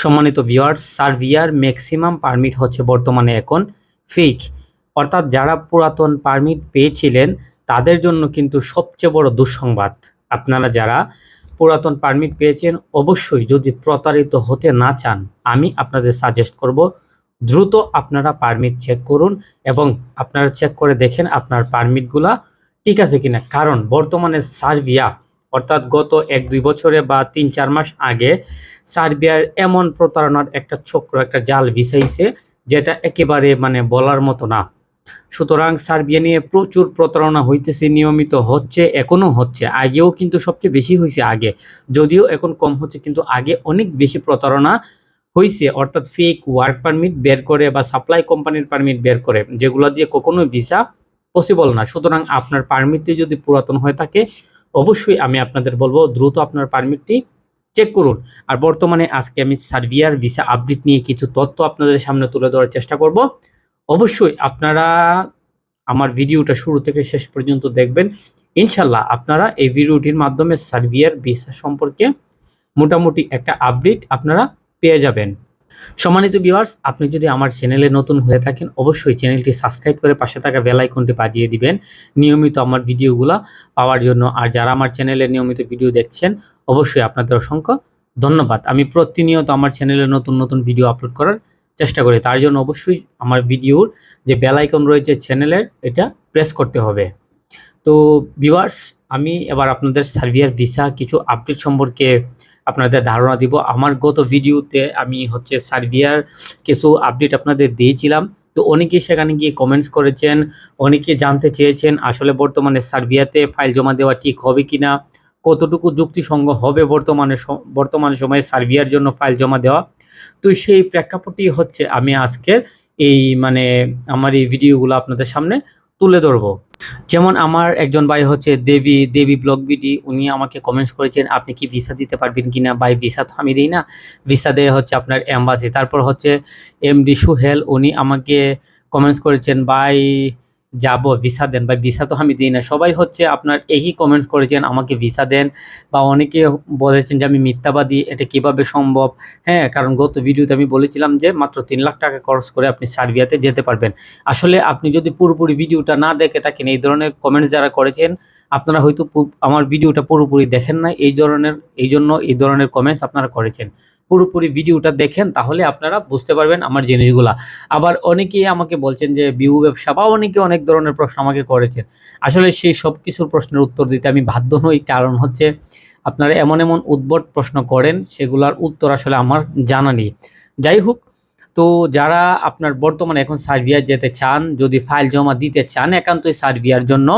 সম্মানিত ভিউয়ার্স সার্বিয়ার maximum permit হচ্ছে বর্তমানে এখন ফেক অর্থাৎ যারা পুরাতন পারমিট পেয়েছিলেন, তাদের জন্য কিন্তু সবচেয়ে বড় দুঃসংবাদ। আপনারা যারা পুরাতন পারমিট পেয়েছেন, অবশ্যই যদি প্রতারিত হতে না চান, আমি আপনাদের সাজেস্ট করব, দ্রুত আপনারা পারমিট চেক করুন এবং আপনারা চেক করে দেখেন আপনার পারমিটগুলা ঠিক আছে কিনা। কারণ বর্তমানে সার্বিয়া অর্থাৎ গত এক দুই বছরে বা তিন চার মাস আগে সার্বিয়ার এমন প্রতারণার একটা চক্র, একটা জাল বিছাইছে যেটা একেবারে মানে বলার মতো না। সুতরাং সার্বিয়া নিয়ে প্রচুর প্রতারণা হইতেছে, নিয়মিত হচ্ছে এখনও হচ্ছে। আগেও কিন্তু সবচেয়ে বেশি হয়েছে আগে। যদিও এখন কম হচ্ছে, কিন্তু আগে অনেক বেশি প্রতারণা হয়েছে অর্থাৎ ফেক ওয়ার্ক পারমিট বের করে বা সাপ্লাই কোম্পানির পারমিট বের করে, যেগুলো দিয়ে কখনো ভিসা পসিবল না। সুতরাং আপনার পারমিটটি যদি পুরাতন হয়ে থাকে অবশ্যই আমি আপনাদের বলব, দ্রুত আপনার পারমিটটি চেক করুন। আর বর্তমানে আজকে আমি সার্বিয়ার ভিসা আপডেট নিয়ে কিছু তথ্য আপনাদের সামনে তুলে ধরার চেষ্টা করব। অবশ্যই আপনারা আমার ভিডিওটা শুরু থেকে শেষ পর্যন্ত দেখবেন। ইনশাল্লাহ আপনারা এই ভিডিওটির মাধ্যমে সার্বিয়ার ভিসা সম্পর্কে মোটামুটি একটা আপডেট আপনারা পেয়ে যাবেন। সম্মানিত ভিউয়ার্স আপনি যদি আমার চ্যানেলে নতুন হয়ে থাকেন, অবশ্যই চ্যানেলটি সাবস্ক্রাইব করে পাশে থাকা বেল আইকনটি বাজিয়ে দিবেন। নিয়মিত আমার ভিডিওগুলো পাওয়ার জন্য, আর যারা আমার চ্যানেলে নিয়মিত ভিডিও দেখছেন, অবশ্যই আপনাদের অসংখ্য ধন্যবাদ। আমি প্রতিনিয়ত আমার চ্যানেলে নতুন নতুন ভিডিও আপলোড করার চেষ্টা করি। তার জন্য অবশ্যই আমার ভিডিওর যে বেল আইকন রয়েছে চ্যানেলের এটা প্রেস করতে হবে। তো ভিউয়ার্স আমি এবার আপনাদের সার্ভিয়ার ভিসা কিছু আপডেট সম্পর্কে আপনাদের ধারণা দিব। আমার গত ভিডিওতে আমি হচ্ছে সার্বিয়ার কিছু আপডেট আপনাদের দিয়েছিলাম। তো অনেকেই সেখানে গিয়ে কমেন্টস করেছেন, অনেকে জানতে চেয়েছেন, আসলে বর্তমানে সার্বিয়াতে ফাইল জমা দেওয়া ঠিক হবে কিনা, কতটুকু যুক্তিসঙ্গ হবে বর্তমানে বর্তমান সময়ে সার্বিয়ার জন্য ফাইল জমা দেওয়া। তো সেই প্রেক্ষাপটই হচ্ছে আমি আজকের এই মানে আমার এই ভিডিওগুলো আপনাদের সামনে তুলে ধরব। যেমন আমার একজন ভাই হচ্ছে দেবী দেবী ব্লগ বিডি, উনি আমাকে কমেন্টস করেছেন, আপনি কি ভিসা দিতে পারবেন কিনা? ভাই ভিসা তো আমি দিই না। ভিসা দেয় হচ্ছে আপনার এম্বাসি তারপর হচ্ছে এমডি সুহেল উনি আমাকে কমেন্টস করেছেন, ভাই যাব ভিসা দেন বা ভিসা তো আমি দিই না। সবাই হচ্ছে আপনার একই কমেন্টস করেছেন, আমাকে ভিসা দেন বা অনেকে বলেছেন যে আমি মিথ্যাবাদী, এটা কীভাবে সম্ভব? হ্যাঁ কারণ গত ভিডিওতে আমি বলেছিলাম যে মাত্র তিন লাখ টাকা খরচ করে আপনি সার্বিয়াতে যেতে পারবেন। আসলে আপনি যদি পুরোপুরি ভিডিওটা না দেখে থাকেন, এই ধরনের কমেন্টস যারা করেছেন, আপনারা হয়তো আমার ভিডিওটা পুরোপুরি দেখেন না এই ধরনের, এই জন্য এই ধরনের কমেন্টস আপনারা করেছেন। পুরোপুরি ভিডিওটা দেখেন, তাহলে আপনারা বুঝতে পারবেন আমার জিনিসগুলা। আবার অনেকেই আমাকে বলছেন যে বিউ ব্যবসা বা অনেকে অনেক ধরনের প্রশ্ন আমাকে করেছেন। আসলে সেই সব কিছুর প্রশ্নের উত্তর দিতে আমি বাধ্য নই। কারণ হচ্ছে, আপনারা এমন এমন উদ্ভট প্রশ্ন করেন, সেগুলার উত্তর আসলে আমার জানা নেই। যাই হোক, তো যারা আপনার বর্তমানে এখন সার্বিয়া যেতে চান, যদি ফাইল জমা দিতে চান একান্তই সার্বিয়ার জন্য,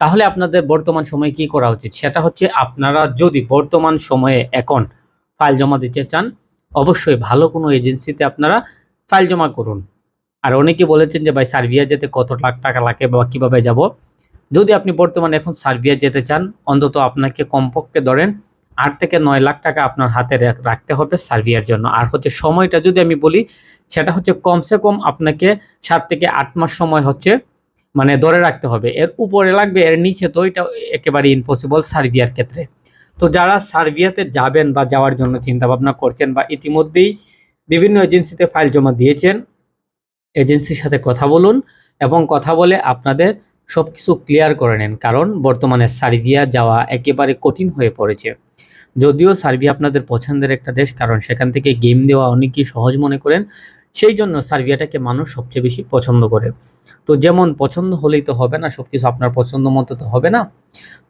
তাহলে আপনাদের বর্তমান সময়ে কি করা উচিত? সেটা হচ্ছে, আপনারা যদি বর্তমান সময়ে এখন ফাইল জমা দিতে চান, অবশ্যই ভালো কোনো এজেন্সিতে আপনারা ফাইল জমা করুন। আর অনেকে বলেছেন যে, ভাই, সার্বিয়া যেতে কত লাখ টাকা লাগে বা কীভাবে যাব? যদি আপনি বর্তমানে এখন সার্বিয়া যেতে চান, অন্তত আপনাকে কমপক্ষে ধরেন আট থেকে নয় লাখ টাকা আপনার হাতে রাখতে হবে সার্বিয়ার জন্য। আর হচ্ছে সময়টা যদি আমি বলি, সেটা হচ্ছে কমসে কম আপনাকে সাত থেকে আট মাস সময় হচ্ছে মানে ধরে রাখতে হবে। এর উপরে লাগবে, এর নিচে তো এটা একেবারে ইম্পসিবল সার্বিয়ার ক্ষেত্রে। তো যারা সার্বিয়াতে যাবেন বা যাওয়ার জন্য চিন্তা ভাবনা করছেন বা ইতিমধ্যেই বিভিন্ন এজেন্সিতে ফাইল জমা দিয়েছেন, এজেন্সির সাথে কথা বলুন এবং কথা বলে আপনাদের সব কিছু ক্লিয়ার করে নেন। কারণ বর্তমানে সার্বিয়া যাওয়া একেবারে কঠিন হয়ে পড়েছে। যদিও সার্বিয়া আপনাদের পছন্দের একটা দেশ, কারণ সেখান থেকে গেম দেওয়া অনেকেই সহজ মনে করেন। সেই জন্য সার্বিয়াটাকে মানুষ সবচেয়ে বেশি পছন্দ করে। তো যেমন পছন্দ হলেই তো হবে না সব কিছু আপনার পছন্দ মতো তো হবে না।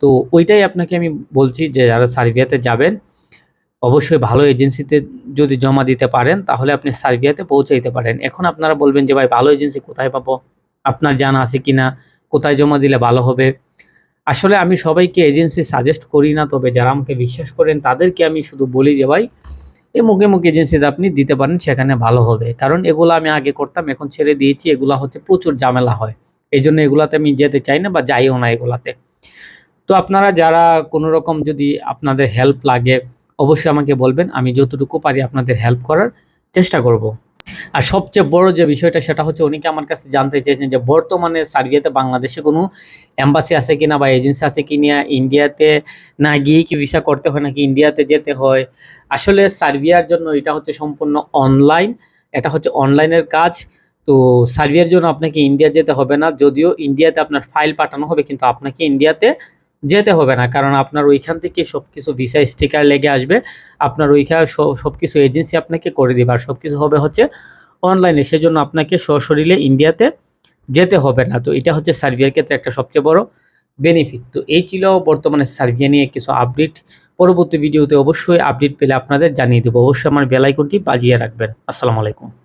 তো ওইটাই আপনাকে আমি বলছি যে যারা সার্বিয়াতে যাবেন, অবশ্যই ভালো এজেন্সিতে যদি জমা দিতে পারেন, তাহলে আপনি সার্বিয়াতে পৌঁছাইতে পারেন। এখন আপনারা বলবেন যে, ভাই, ভালো এজেন্সি কোথায় পাবো? আপনার জানা আছে কিনা? কোথায় জমা দিলে ভালো হবে? আসলে আমি সবাইকে এজেন্সি সাজেস্ট করি না, তবে যারা আমাকে বিশ্বাস করেন, তাদেরকে আমি শুধু বলি যে, ভাই এই মুখে মুখে এজেন্সিতে আপনি দিতে পারেন, সেখানে ভালো হবে। কারণ এগুলো আমি আগে করতাম, এখন ছেড়ে দিয়েছি, এগুলো হচ্ছে প্রচুর ঝামেলা হয়। এই জন্য এগুলাতে আমি যেতে চাই না বা যাইও না এগুলাতে। তো আপনারা যারা কোনো রকম যদি আপনাদের হেল্প লাগে, অবশ্যই আমাকে বলবেন, আমি যতটুকু পারি আপনাদের হেল্প করার চেষ্টা করব। আর সবচেয়ে বড় যে বিষয়টা সেটা হচ্ছে অনেকে আমার কাছে জানতে চেয়েছেন যে বর্তমানে সার্বিয়াতে বাংলাদেশে কোনো এম্বাসি আছে কিনা বা এজেন্সি আছে কিনা, ইন্ডিয়াতে না গিয়ে কি ভিসা করতে হয় নাকি ইন্ডিয়াতে যেতে হয়? আসলে সার্বিয়ার জন্য এটা হচ্ছে সম্পূর্ণ অনলাইন এটা হচ্ছে অনলাইনের কাজ। তো সার্বিয়ার জন্য আপনাকে ইন্ডিয়া যেতে হবে না, যদিও ইন্ডিয়াতে আপনার ফাইল পাঠানো হবে, কিন্তু আপনাকে ইন্ডিয়াতে যেতে হবে না, কারণ আপনার ওইখান থেকে সব কিছু ভিসা স্টিকার লেগে আসবে। আপনার ওইখানে সব কিছু এজেন্সি আপনাকে করে দিবে, আর সব কিছু হবে হচ্ছে অনলাইনে সেজন্য আপনাকে সশরীরে ইন্ডিয়াতে যেতে হবে না। তো এটা হচ্ছে সার্বিয়ার ক্ষেত্রে একটা সবচেয়ে বড় বেনিফিট তো এই ছিল বর্তমানে সার্বিয়া নিয়ে কিছু আপডেট পরবর্তী ভিডিওতে অবশ্যই আপডেট পেলে আপনাদের জানিয়ে দেবো। অবশ্যই আমার বেলাইকনটি বাজিয়ে রাখবেন। আসসালামু আলাইকুম।